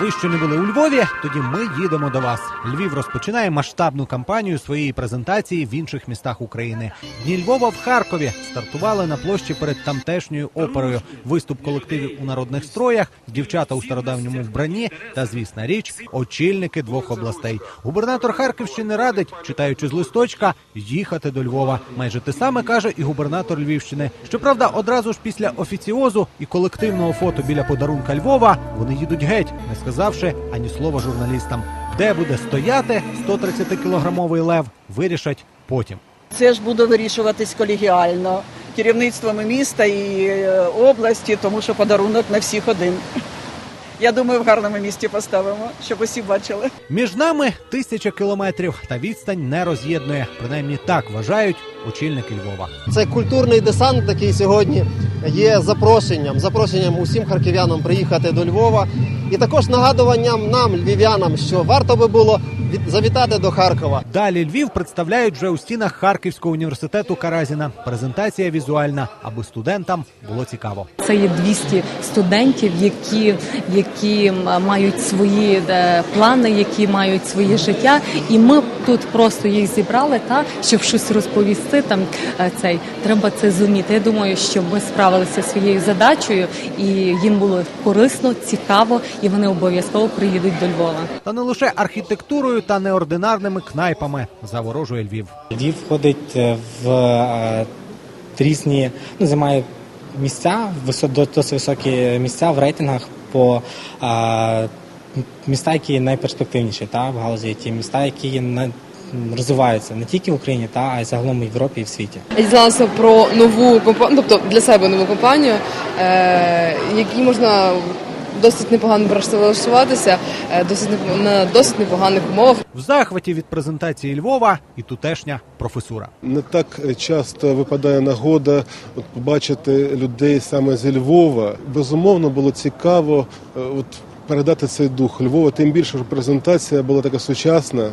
Ви ще не були у Львові? Тоді ми їдемо до вас. Львів розпочинає масштабну кампанію своєї презентації в інших містах України. Дні Львова в Харкові стартували на площі перед тамтешньою оперою. Виступ колективів у народних строях, дівчата у стародавньому вбранні та, звісна річ, очільники двох областей. Губернатор Харківщини радить, читаючи з листочка, їхати до Львова. Майже те саме каже і губернатор Львівщини. Щоправда, одразу ж після офіціозу і колективного фото біля подарунка Львова вони їдуть геть, сказавши ані слова журналістам. Де буде стояти 130-кілограмовий лев, вирішать потім. Це ж буде вирішуватись колегіально керівництвом і міста і е, області, тому що подарунок на всіх один. Я думаю, в гарному місті поставимо, щоб усі бачили. Між нами тисяча кілометрів, та відстань не роз'єднує. Принаймні так вважають очільники Львова. Це культурний десант, який сьогодні є запрошенням, запрошенням усім харків'янам приїхати до Львова. І також нагадуванням нам, львів'янам, що варто би було завітати до Харкова. Далі Львів представляють вже у стінах Харківського університету Каразіна. Презентація візуальна, аби студентам було цікаво. Це є 200 студентів, які, які мають свої е, плани, які мають своє життя. І ми тут просто їх зібрали, та щоб щось розповісти. Там е, цей треба це зуміти. Я думаю, що ми справилися своєю задачею, і їм було корисно, цікаво, і вони обов'язково приїдуть до Львова. Та не лише архітектурою та неординарними кнайпами заворожує Львів. Львів входить е, в е, різні, ну, займає місця, висо- досить високі місця в рейтингах по е, міста, які найперспективніші та, в галузі ІТ, міста, які є на- розвиваються не тільки в Україні, та, а й загалом в Європі і в світі. Я дізналася про нову компанію, тобто для себе нову компанію, е, якій можна досить непогано працевлаштуватися, е, досить неп- на досить непоганих умовах. В захваті від презентації Львова і тутешня професура. Не так часто випадає нагода от, побачити людей саме зі Львова. Безумовно, було цікаво е, от, передати цей дух Львова. Тим більше, що презентація була така сучасна, е,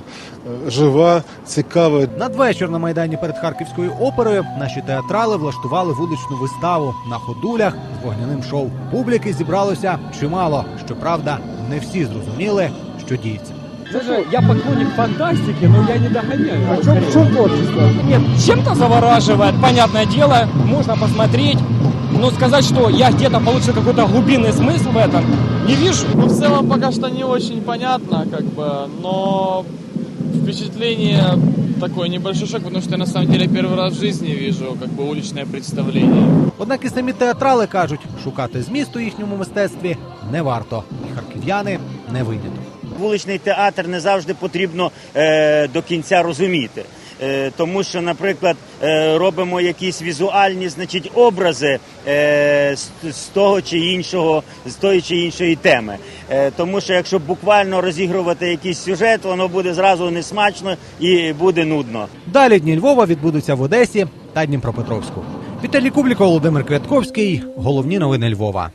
жива, цікава. Надвечір на майдані перед Харківською оперою наші театрали влаштували вуличну виставу на ходулях з вогняним шоу. Публіки зібралося чимало. Щоправда, не всі зрозуміли, що діється. Слушай, я поклонник фантастики, но я не догоняю. А что, в чем творчество? Нет, чем-то завораживает, понятное дело, можно посмотреть. Но сказать, что я где-то получил какой-то глубинный смысл в этом, не вижу. Ну, в целом пока что не очень понятно, как бы, но впечатление такой небольшой шок, потому что я на самом деле первый раз в жизни вижу как бы уличное представление. Однак і самі театрали кажуть, шукати зміст у їхньому мистецтві не варто, і харків'яни не виняток. Вуличний театр не завжди потрібно е, до кінця розуміти. Е, тому що, наприклад, е, робимо якісь візуальні значить, образи е, з, того чи іншого, з тої чи іншої теми. Тому що якщо буквально розігрувати якийсь сюжет, воно буде зразу несмачно і буде нудно. Далі дні Львова відбудуться в Одесі та Дніпропетровську. Віталій Кубліко, Володимир Квятковський. Головні новини Львова.